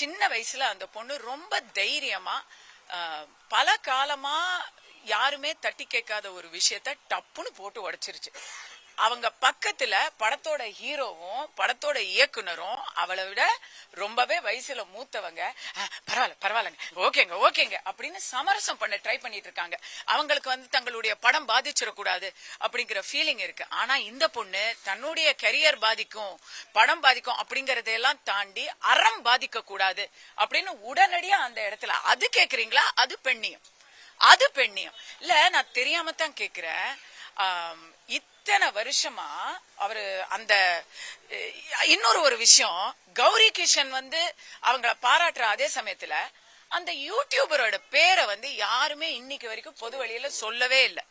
சின்ன வயசுல அந்த பொண்ணு ரொம்ப தைரியமா பல காலமா யாருமே தட்டி கேட்காத ஒரு விஷயத்த டப்புன்னு போட்டு உடைச்சிருச்சு. அவங்க பக்கத்துல படத்தோட ஹீரோவும் படத்தோட இயக்குனரும் அவளை விட ரொம்பவே வயசுல மூத்தவங்க. பரவாயில்ல பரவாயில்லங்க. ஓகேங்க ஓகேங்க. அப்படின்னு சமரசம் பண்ண ட்ரை பண்ணிட்டு இருக்காங்க. அவங்களுக்கு வந்து தங்களுடைய படம் பாதிச்சிடக்கூடாது அப்படிங்கிற ஃபீலிங் இருக்கு. ஆனா இந்த பொண்ணு தன்னுடைய கரியர் பாதிக்கும் படம் பாதிக்கும் அப்படிங்கறதையெல்லாம் தாண்டி அறம் பாதிக்க கூடாது அப்படின்னு உடனடியா அந்த இடத்துல அது கேக்குறீங்களா? அது பெண்ணியம். அது பெண்ணியம். இல்ல நான் தெரியாம தான் கேக்குறேன். இத்தனை வருஷமா அவரு அந்த இன்னொரு ஒரு விஷயம் கௌரி கிஷன் வந்து அவங்கள பாராட்டுற அதே சமயத்துல அந்த யூடியூபரோட பேரை வந்து யாருமே இன்னைக்கு வரைக்கும் பொது வழியில சொல்லவே இல்லை.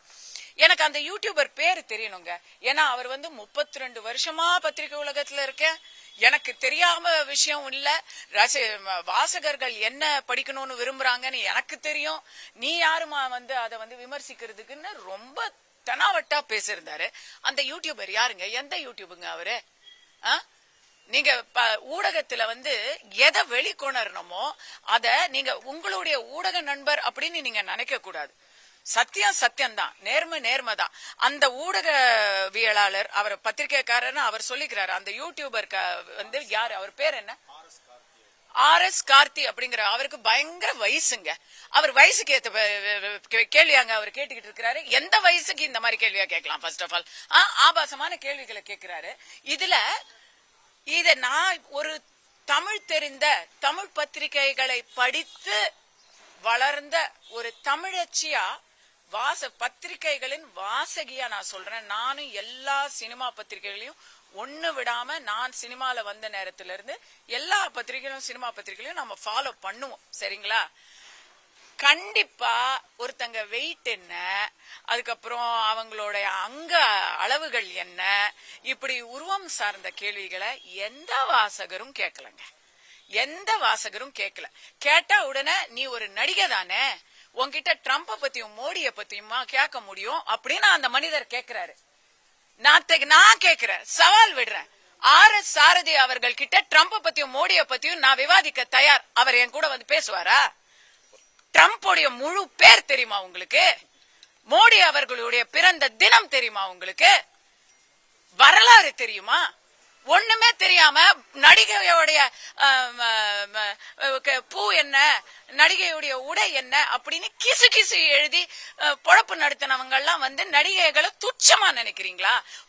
எனக்கு அந்த யூடியூபர் பேர் தெரியணுங்க. ஏன்னா அவர் வந்து முப்பத்தி ரெண்டு வருஷமா பத்திரிகை உலகத்துல இருக்கேன். எனக்கு தெரியாம விஷயம் இல்ல. ரசி வாசகர்கள் என்ன படிக்கணும்னு விரும்புறாங்கன்னு எனக்கு தெரியும். நீ யாருமா வந்து அதை வந்து விமர்சிக்கிறதுக்குன்னு ரொம்ப தெனாவட்டா பேசியிருந்தாரு. அந்த யூடியூபர் யாருங்க? எந்த யூடியூபுங்க அவரு? ஆ? நீங்க ப- ஊடகத்துல வந்து எதை வெளிக்கொணரணுமோ அத நீங்க உங்களுடைய ஊடக நண்பர் அப்படின்னு நீங்க நினைக்க கூடாது. சத்தியம் சத்தியம்தான். நேர்மை நேர்மை தான் அந்த ஊடகவியலாளர் அவர் பத்திரிகைக்காரர்னு அவர் சொல்லிக்கிறாரு. அந்த யூடியூபர் வந்து யாரு? அவர் பேர் என்ன? ஆர் எஸ் கார்த்தி அப்படிங்கிற அவருக்கு பயங்கர வயசுங்க. அவர் வயசுக்கு ஏத்த கேள்வியாங்க அவர் கேட்டுக்கிட்டு இருக்கிறாரு. எந்த வயசுக்கு இந்த மாதிரி கேள்வியா கேட்கலாம் ஃபர்ஸ்ட் ஆஃப் ஆல் ஆபாசமான கேள்விகளை கேட்கிறாரு. இதுல இத நான் ஒரு தமிழ் தெரிந்த தமிழ் பத்திரிகைகளை படித்து வளர்ந்த ஒரு தமிழச்சியா வாச பத்திரிகைகளின் வாசகியா நான் சொல்றேன். நானும் எல்லா சினிமா பத்திரிகைகளையும் ஒன்று விடாம நான் சினிமால வந்த நேரத்துல இருந்து எல்லா பத்திரிகைகளும் சினிமா பத்திரிகைகளையும் நம்ம ஃபாலோ பண்ணுவோம். சரிங்களா? கண்டிப்பா ஒருத்தங்க வெயிட் என்ன அதுக்கப்புறம் அவங்களுடைய அங்க அளவுகள் என்ன இப்படி உருவம் சார்ந்த கேள்விகளை எந்த வாசகரும் கேட்கலங்க. எந்த வாசகரும் கேட்கல. கேட்டா உடனே நீ ஒரு நடிகை தானே? உன்கிட்ட ட்ரம்ப பத்தியும் மோடிய பத்தியுமா கேட்க முடியும்? அப்படின்னு அந்த மனிதர் கேக்குறாரு நான் நான் கேக்குறேன். சவால் விடுறேன். ஆர் எஸ் சாரதி அவர்கள் கிட்ட ட்ரம்ப பத்தியும் மோடிய பத்தியும் நான் விவாதிக்க தயார். அவர் என் கூட வந்து பேசுவாரா? ட்ரம்ப்புடைய முழு பேர் தெரியுமா உங்களுக்கு? மோடி அவர்களுடைய பிறந்த தினம் தெரியுமா உங்களுக்கு? வரலாறு தெரியுமா? ஒண்ணுமே தெரியாம நடிகையோடைய பூ என்ன நடிகையுடைய உடை என்ன அப்படின்னு கிசு கிசு எழுதி பொழப்பு நடத்தினவங்க எல்லாம் வந்து நடிகைகளை துச்சமா நினைக்கிறீங்களா?